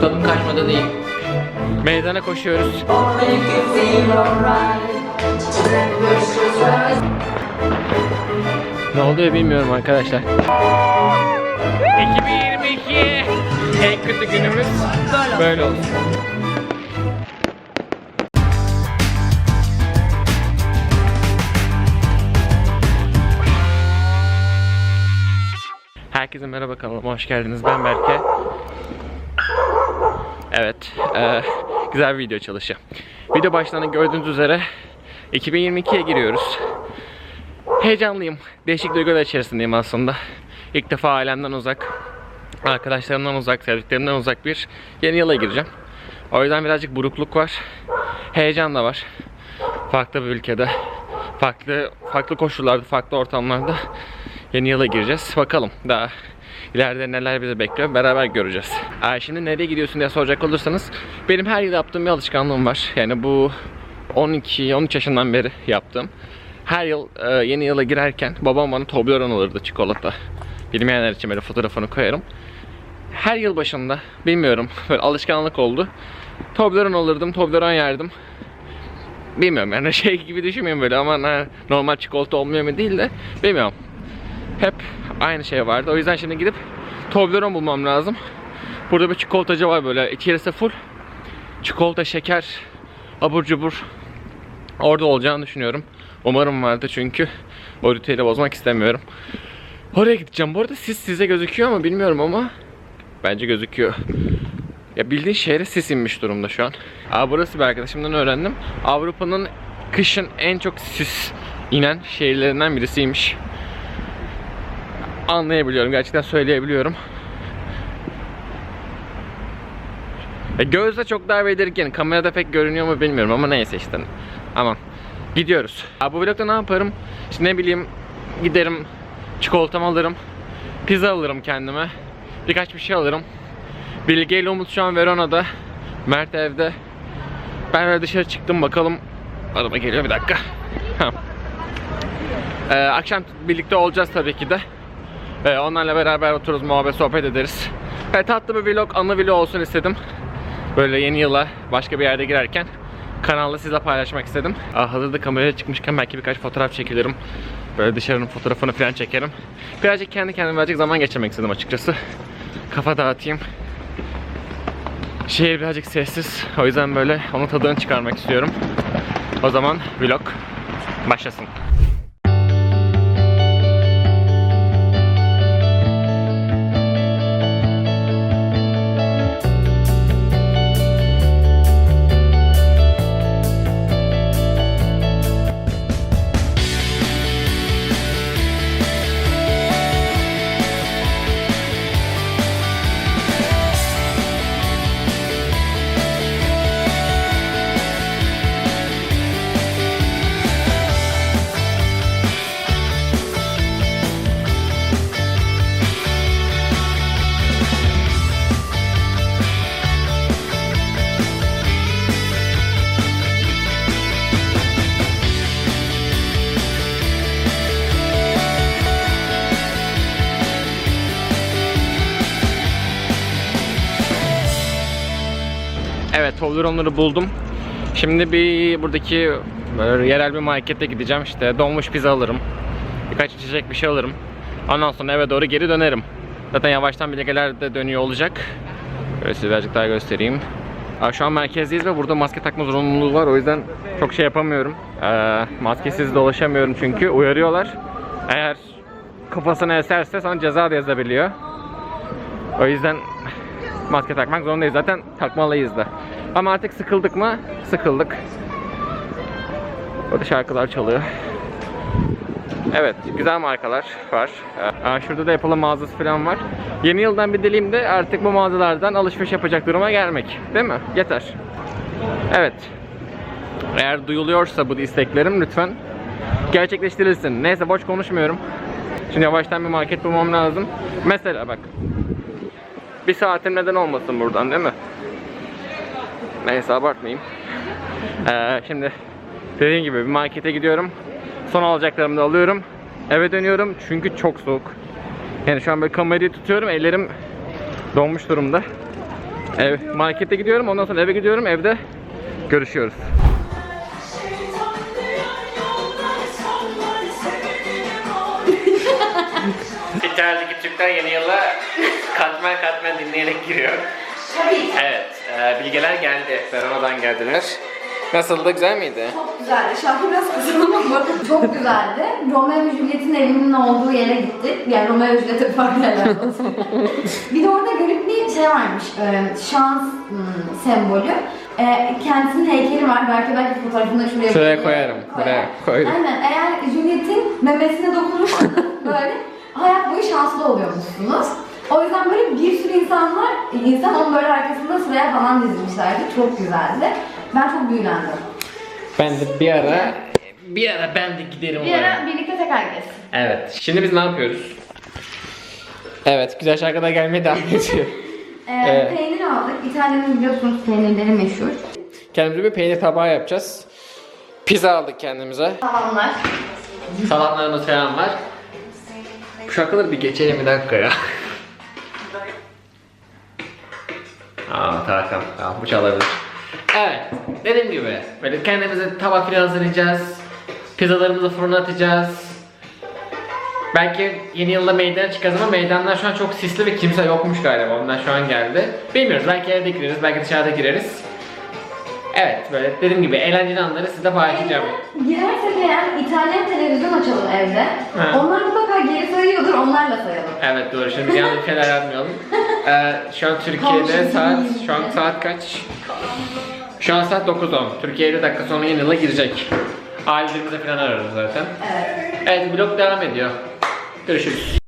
Tadım kaçmadı değil. Meydana koşuyoruz. Ne oluyor bilmiyorum arkadaşlar. 2022 en kötü günümüz böyle oldu. Herkese merhaba kanalıma hoş geldiniz. Ben Berke. Evet, eee, güzel bir video çalışı. Video başlarında gördüğünüz üzere 2022'ye giriyoruz. Heyecanlıyım. Değişik duygular içerisindeyim aslında. İlk defa ailemden uzak, arkadaşlarımdan uzak, sevdiklerimden uzak bir yeni yıla gireceğim. O yüzden birazcık burukluk var. Heyecan da var. Farklı bir ülkede, farklı farklı koşullarda, farklı ortamlarda yeni yıla gireceğiz. Bakalım daha ileride neler bizi bekliyor beraber göreceğiz. Aa, şimdi nereye gidiyorsun diye soracak olursanız benim her yıl yaptığım bir alışkanlığım var. Yani bu 12-13 yaşından beri yaptığım. Her yıl e, yeni yıla girerken babam bana Toblerone alırdı çikolata. Bilmeyenler için böyle fotoğrafını koyarım. Her yıl başında bilmiyorum böyle alışkanlık oldu. Toblerone alırdım, Toblerone yerdim. Bilmiyorum yani şey gibi düşünmeyin böyle ama normal çikolata olmuyor mu değil de bilmiyorum. Hep aynı şey vardı. O yüzden şimdi gidip Toblerone bulmam lazım. Burada bir çikolatacı var böyle içerisi full. Çikolata, şeker, abur cubur orada olacağını düşünüyorum. Umarım vardı çünkü o ritüeli bozmak istemiyorum. Oraya gideceğim. Bu arada sis size gözüküyor ama bilmiyorum ama bence gözüküyor. Ya bildiğin şehre sis inmiş durumda şu an. Aa, burası bir arkadaşımdan öğrendim. Avrupa'nın kışın en çok sis inen şehirlerinden birisiymiş. Anlayabiliyorum. Gerçekten söyleyebiliyorum. E, gözle çok daha belirgin. Kamerada pek görünüyor mu bilmiyorum ama neyse işte. Aman. Gidiyoruz. Abi bu vlogda ne yaparım? İşte ne bileyim giderim çikolatamı alırım. Pizza alırım kendime. Birkaç bir şey alırım. Bilge ile Umut şu an Verona'da. Mert evde. Ben öyle dışarı çıktım bakalım. Araba geliyor bir dakika. Ee, akşam birlikte olacağız tabii ki de. Ee, onlarla beraber otururuz, muhabbet, sohbet ederiz. Ve tatlı bir vlog, anı vlog olsun istedim. Böyle yeni yıla başka bir yerde girerken kanalda sizle paylaşmak istedim. Aa, hazırda kameraya çıkmışken belki birkaç fotoğraf çekilirim. Böyle dışarının fotoğrafını falan çekerim. Birazcık kendi kendime birazcık zaman geçirmek istedim açıkçası. Kafa dağıtayım. Şehir birazcık sessiz. O yüzden böyle onun tadını çıkarmak istiyorum. O zaman vlog başlasın. Evet Toblerone'ları buldum. Şimdi bir buradaki yerel bir markete gideceğim işte donmuş pizza alırım. Birkaç içecek bir şey alırım. Ondan sonra eve doğru geri dönerim. Zaten yavaştan bilgiler de dönüyor olacak. Böyle size birazcık daha göstereyim. Şu an merkezdeyiz ve burada maske takma zorunluluğu var. O yüzden çok şey yapamıyorum. Ee, maskesiz dolaşamıyorum çünkü uyarıyorlar. Eğer kafasına eserse sana ceza da yazabiliyor. O yüzden maske takmak zorundayız. Zaten takmalıyız da. Ama artık sıkıldık mı? Sıkıldık. Orada şarkılar çalıyor. Evet, güzel markalar var. Aa, şurada da Apple'ın mağazası falan var. Yeni yıldan bir dileğim de artık bu mağazalardan alışveriş yapacak duruma gelmek. Değil mi? Yeter. Evet. Eğer duyuluyorsa bu isteklerim lütfen gerçekleştirilsin. Neyse boş konuşmuyorum. Şimdi yavaştan bir market bulmam lazım. Mesela bak. Bir saatim neden olmasın buradan değil mi? Neyse abartmayayım. Ee, şimdi dediğim gibi bir markete gidiyorum. Son alacaklarımı da alıyorum. Eve dönüyorum çünkü çok soğuk. Yani şu an böyle kamerayı tutuyorum. Ellerim donmuş durumda. Ev, markete gidiyorum ondan sonra eve gidiyorum evde görüşüyoruz. İtalya'daki Türkler yeni yıla katmer katmer dinleyerek giriyor. Evet, e, bilgeler geldi. Verona'dan geldiler. Nasıldı, güzel miydi? Çok güzeldi. Şarkı biraz kısalım ama çok güzeldi. Romeo ve Juliet'in evinin olduğu yere gittik. Yani Romeo ve Juliet'e farklı yerler olsun. bir de orada garip bir şey varmış. Ee, şans hmm, sembolü. Ee, kendisinin heykeli var. Belki belki fotoğrafını da şuraya Şuraya koyarım, buraya koydum. Aynen. Eğer Juliet'in memesine dokunursanız böyle hayat boyu şanslı oluyormuşsunuz. O yüzden böyle bir sürü insanlar, insan onun böyle arkasında sıraya falan dizilmişlerdi. Çok güzeldi. Ben çok büyülendim. Ben de bir ara, bir ara ben de giderim Bir oraya. ara birlikte tekrar gideriz. Evet, şimdi biz ne yapıyoruz? Evet, güzel şarkılar gelmeye devam ediyor. Ee, Evet. Peynir aldık. İtalya'nın biliyorsunuz peynirleri meşhur. Kendimize bir peynir tabağı yapacağız. Pizza aldık kendimize. Tamamlar. Salatlarımız falan var. Bu şarkıları bir geçelim bir dakika ya. Aa Tarkan, tamam bu çalabilir. Evet, dediğim gibi böyle kendimize tabak falan hazırlayacağız. Pizzalarımızı fırına atacağız. Belki yeni yılda meydana çıkacağız ama meydanlar şu an çok sisli ve kimse yokmuş galiba. Onlar şu an geldi. Bilmiyoruz. Belki evde gireriz, belki dışarıda gireriz. Evet, böyle dediğim gibi eğlenceli anları sizle paylaşacağım. Girersek eğer İtalyan televizyon açalım evde. Ha. Onlar mutlaka geri sayıyordur, onlarla sayalım. Evet doğru şimdi yanlış şeyler yapmayalım. Ee, şu an Türkiye'de saat şu an saat kaç? Şu an saat 9.10. Türkiye 50 dakika sonra yeni yıla girecek. Ailelerimize falan ararız zaten. Evet. Evet vlog devam ediyor. Görüşürüz.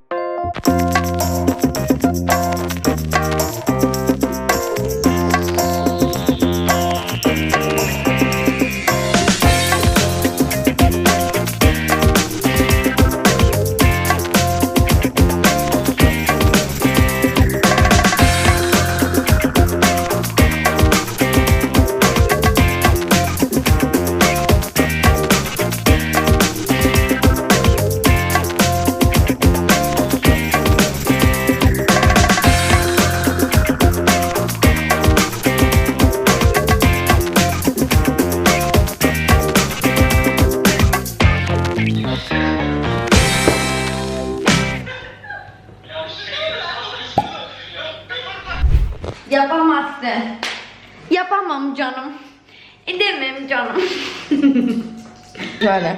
Böyle.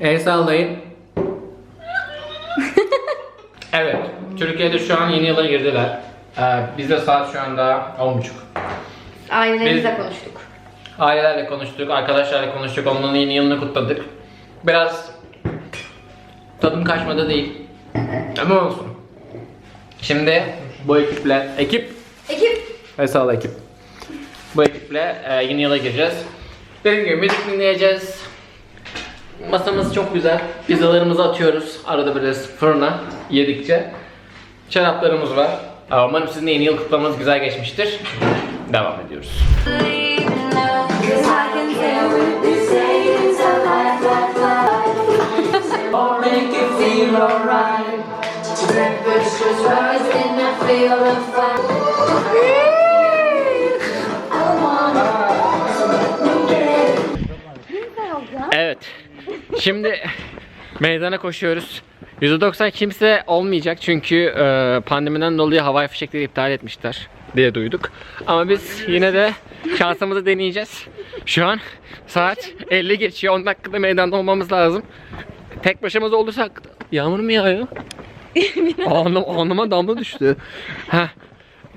El sallayın. evet. Türkiye'de şu an yeni yıla girdiler. Ee, bizde saat şu anda 10.30. Ailelerimizle Biz- konuştuk. Ailelerle konuştuk, arkadaşlarla konuştuk, onların yeni yılını kutladık. Biraz tadım kaçmadı değil. Ama olsun. Şimdi bu ekiple, ekip Ekip. ve sağ ol ekip. Bu ekiple e, yeni yıla gireceğiz. Dediğim gibi müzik dinleyeceğiz. Masamız çok güzel. Pizzalarımızı atıyoruz. Arada biraz fırına yedikçe. Şaraplarımız var. Umarım sizin yeni yıl kutlamanız güzel geçmiştir. Devam ediyoruz. Şimdi meydana koşuyoruz. %90 kimse olmayacak çünkü e, pandemiden dolayı havai fişekleri iptal etmişler diye duyduk. Ama biz yine de şansımızı deneyeceğiz. Şu an saat 50 geçiyor. 10 dakikada meydanda olmamız lazım. Tek başımıza olursak yağmur mu yağıyor? Anlam anlama damla düştü. Heh.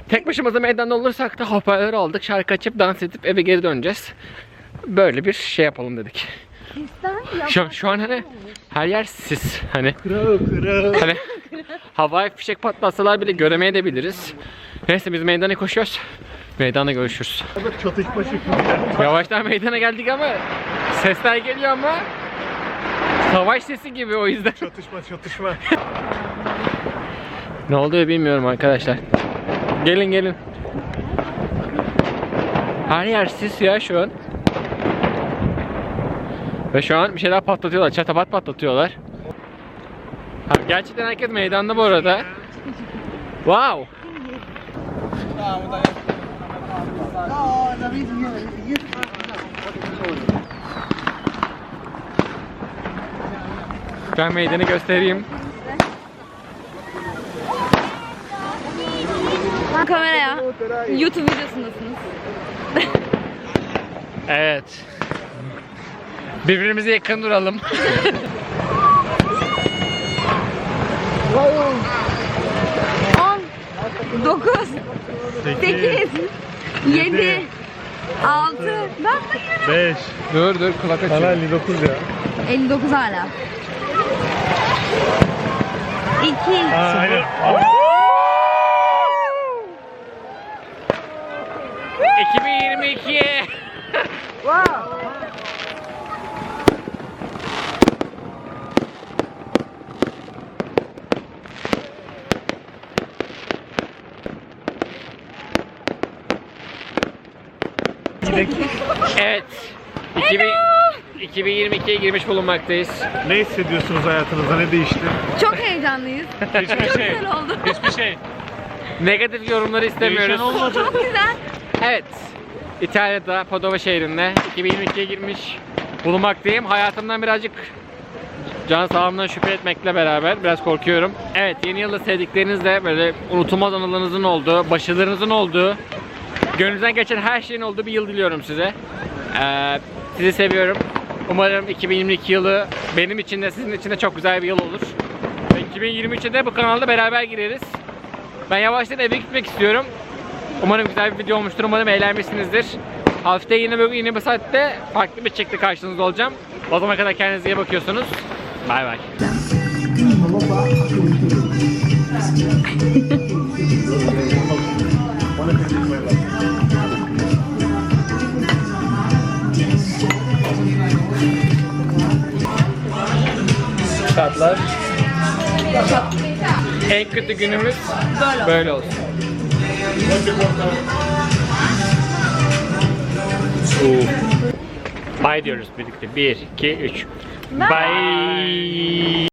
Tek başımıza meydanda olursak da hoparlör aldık. Şarkı açıp dans edip eve geri döneceğiz. Böyle bir şey yapalım dedik. Şu, şu an hani her yer sis. Hani hani havai fişek patlatsalar bile göremeyebiliriz. Neyse biz meydana koşuyoruz. Meydanda görüşürüz. Çatışma çıkıyor. Yavaştan meydana geldik ama sesler geliyor ama savaş sesi gibi o yüzden. Çatışma çatışma. Ne oluyor bilmiyorum arkadaşlar. Gelin gelin. Her yer sis ya şu an. Ve şu an bir şeyler patlatıyorlar. Çatapat patlatıyorlar. Ha, gerçekten herkes meydanda bu arada. Wow. Ben meydanı göstereyim. Kameraya. YouTube videosundasınız. Evet. Birbirimize yakın duralım. On, dokuz, sekiz, yedi, altı, ben 5. dur dur kulak Hala 59 ya. 59 hala. 2, Ha, aynen. 2022. Evet. 2000 2022'ye girmiş bulunmaktayız. Ne hissediyorsunuz hayatınızda? Ne değişti? Çok heyecanlıyız. Hiçbir Çok şey. güzel oldu. Hiçbir şey. Negatif yorumları istemiyoruz. Çok güzel. Evet. İtalya'da Padova şehrinde 2022'ye girmiş bulunmaktayım. Hayatımdan birazcık can sağlığımdan şüphe etmekle beraber biraz korkuyorum. Evet yeni yılda sevdiklerinizle böyle unutulmaz anılarınızın olduğu, başarılarınızın olduğu, gönlünüzden geçen her şeyin olduğu bir yıl diliyorum size. Ee, sizi seviyorum. Umarım 2022 yılı benim için de sizin için de çok güzel bir yıl olur. Ve 2023'e de bu kanalda beraber gireriz. Ben yavaştan eve gitmek istiyorum. Umarım güzel bir video olmuştur. Umarım eğlenmişsinizdir. Hafta yine bugün yine bir saatte farklı bir çekti karşınızda olacağım. O zamana kadar kendinize iyi bakıyorsunuz. Bay bay. Şartlar. En kötü günümüz böyle olsun. Bye diyoruz birlikte. 1, 2, 3. Bye.